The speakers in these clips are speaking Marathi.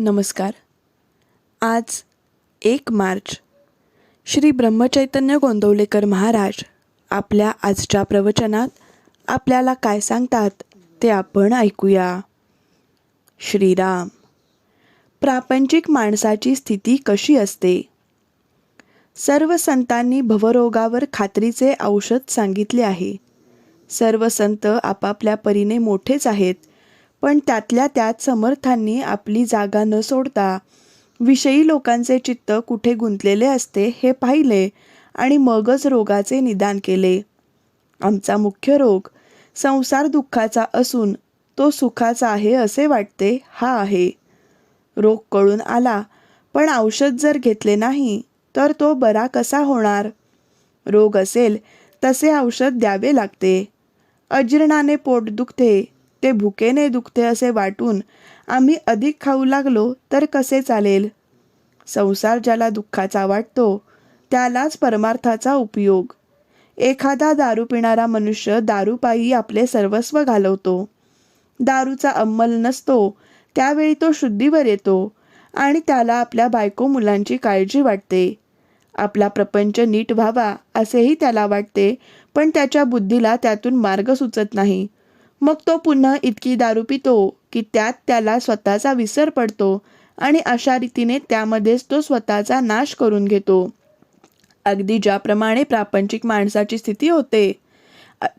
नमस्कार. आज एक मार्च श्री ब्रह्मचैतन्य गोंदवलेकर महाराज आपल्या आजच्या प्रवचनात आपल्याला काय सांगतात ते आपण ऐकूया. श्रीराम प्रापंचिक माणसाची स्थिती कशी असते? सर्व संतांनी भवरोगावर खात्रीचे औषध सांगितले आहे. सर्व संत आपापल्या परीने मोठेच आहेत. पण त्यातल्या त्यात समर्थांनी आपली जागा न सोडता विषयी लोकांचे चित्त कुठे गुंतलेले असते हे पाहिले आणि मगच रोगाचे निदान केले. आमचा मुख्य रोग संसार दुःखाचा असून तो सुखाचा आहे असे वाटते हा आहे. रोग कळून आला पण औषध जर घेतले नाही तर तो बरा कसा होणार? रोग असेल तसे औषध द्यावे लागते. अजीर्णाने पोट दुखते ते भुकेने दुखते असे वाटून आम्ही अधिक खाऊ लागलो तर कसे चालेल? संसार ज्याला दुःखाचा वाटतो त्यालाच परमार्थाचा उपयोग. एखादा दारू पिणारा मनुष्य दारूपायी आपले सर्वस्व घालवतो. दारूचा अंमल नसतो त्यावेळी तो शुद्धीवर येतो आणि त्याला आपल्या बायको मुलांची काळजी वाटते. आपला प्रपंच नीट व्हावा असेही त्याला वाटते पण त्याच्या बुद्धीला त्यातून मार्ग सुचत नाही. मग तो पुन्हा इतकी दारू पितो की त्यात त्याला स्वतःचा विसर पडतो आणि अशा रीतीने त्यामध्येच तो स्वतःचा नाश करून घेतो. अगदी ज्याप्रमाणे प्रापंचिक माणसाची स्थिती होते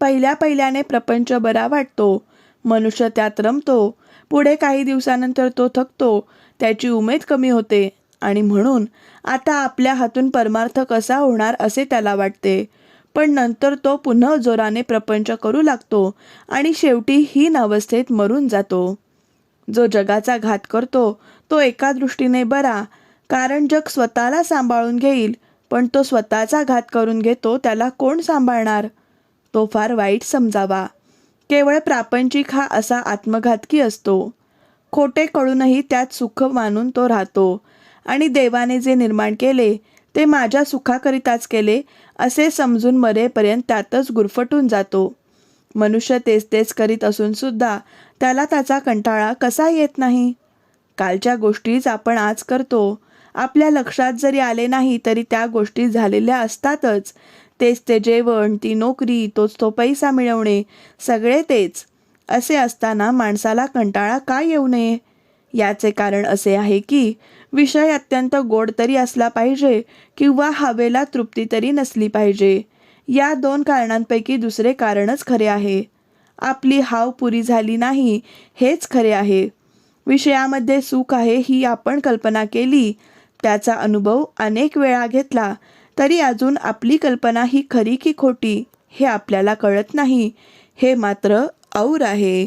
पहिल्या पहिल्याने प्रपंच बरा वाटतो मनुष्य त्यात रमतो पुढे काही दिवसानंतर तो थकतो त्याची उमेद कमी होते आणि म्हणून आता आपल्या हातून परमार्थ कसा होणार असे त्याला वाटते. पण नंतर तो पुन्हा जोराने प्रपंच करू लागतो आणि शेवटी हीन अवस्थेत मरून जातो. जो जगाचा घात करतो तो एका दृष्टीने बरा कारण जग स्वतःला सांभाळून घेईल पण तो स्वतःचा घात करून घेतो त्याला कोण सांभाळणार? तो फार वाईट समजावा. केवळ प्रापंचिक हा असा आत्मघातकी असतो. खोटे कळूनही त्यात सुख मानून तो राहतो. आणि देवाने जे निर्माण केले ते माझ्या सुखाकरिताच केले असे समजून मरेपर्यंत त्यातच गुरफटून जातो. मनुष्य तेच तेच करीत असूनसुद्धा त्याला त्याचा कंटाळा कसा येत नाही? कालच्या गोष्टीच आपण आज करतो. आपल्या लक्षात जरी आले नाही तरी त्या गोष्टी झालेल्या असतातच. तेच ते जेवण ती नोकरी तोच तो पैसा मिळवणे सगळे तेच. असे असताना माणसाला कंटाळा का येऊ नये? याचे कारण असे आहे की विषय अत्यंत गोड तरी असला पाहिजे किंवा हवेला तृप्ती तरी नसली पाहिजे. या दोन कारणांपैकी दुसरे कारणच खरे आहे. आपली हाव पुरी झाली नाही हेच खरे आहे. विषयामध्ये सुख आहे ही आपण कल्पना केली त्याचा अनुभव अनेक वेळा घेतला तरी अजून आपली कल्पना ही खरी की खोटी हे आपल्याला कळत नाही हे मात्र और आहे.